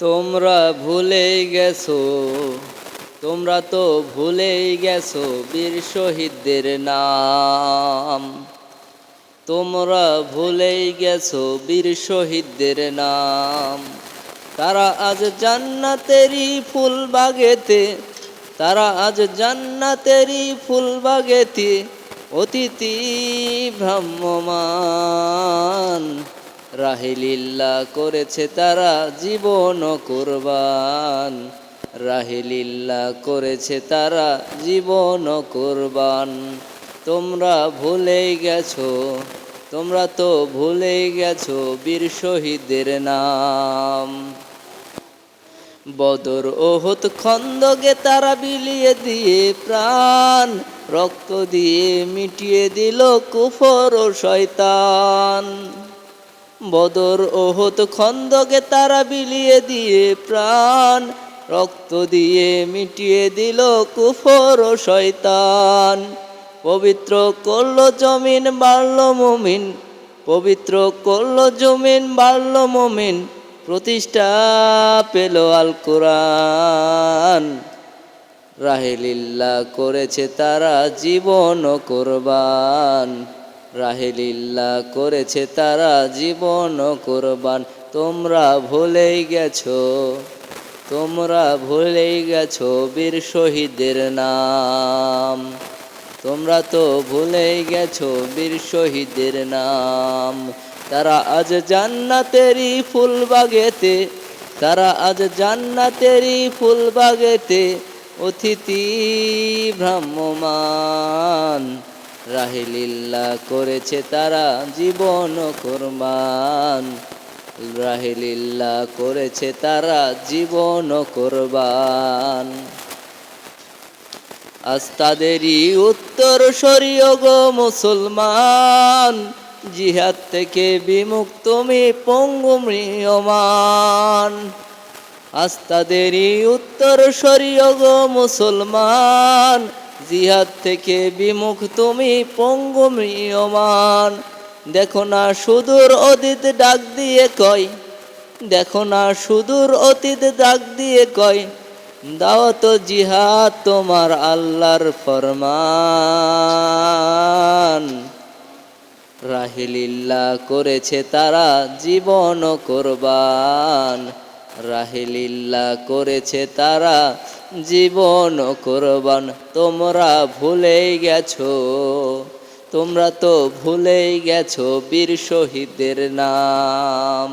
তোমরা ভুলেই গেছো, তোমরা তো ভুলেই গেছো বীর শহীদদের নাম। তোমরা ভুলেই গেছো বীর শহীদদের নাম। তারা আজ জান্নাতেরই ফুল বাগেতে তারা আজ জান্নাতেরই ফুল বাগেতে অতিথি ভ্রাম্যমান রাহিলিল্লা করেছে তারা জীবন কোরবান। রাহিলিল্লা করেছে তারা জীবন কোরবান। তোমরা ভুলেই গেছো, তোমরা তো ভুলেই গেছো বীর শহীদের নাম। বদর ওহত খন্দকে তারা বিলিয়ে দিয়ে প্রাণ, রক্ত দিয়ে মিটিয়ে দিল কুফর ও শয়তান। বদর ওহত খন্দকে তারা বিলিয়ে দিয়ে প্রাণ, রক্ত দিয়ে মিটিয়ে দিল কুফর ও শয়তান। পবিত্র করল জমিন, বাড়ল মমিন। পবিত্র করল জমিন, বাড়ল মমিন। প্রতিষ্ঠা পেল আল কোরআন। রাহেলিল্লা করেছে তারা জীবন কোরবান। রাহেলিল্লা করেছে তারা জীবন কোরবান। তোমরা ভুলেই গেছো, তোমরা ভুলেই গেছো বীর শহীদের নাম। তোমরা তো ভুলেই গেছো বীর শহীদের নাম। তারা আজ জান্নাতেরই ফুল বাগেতে তারা আজ জান্নাতেরই ফুল বাগেতে অতিথি ভ্রাম্যমান রাহিলিল্লা করেছে তারা জীবন কোরবান। রাহিলিল্লা করেছে তারা জীবন কোরবান। আজ তাদেরই উত্তর সরিয় গো মুসলমান। জিহাদ থেকে বিমুখ তুমি পঙ্গু মৃয়মান আজ তাদেরই উত্তর সরিয় গো মুসলমান। জিহাদ থেকে বিমুখ তুমি পঙ্গু মৃয়মান। দেখো না সুদূর অতীত ডাক দিয়ে কয় দেখো না সুদূর অতীত ডাক দিয়ে কয় দাও তো জিহাদ তোমার আল্লাহর ফরমান। রাহিলিল্লা করেছে তারা জীবন কোরবান। রাহিলিল্লা করেছে তারা জীবন কোরবান তোমরা ভুলেই গেছো। তোমরা তো ভুলেই গেছো বীর শহীদের নাম।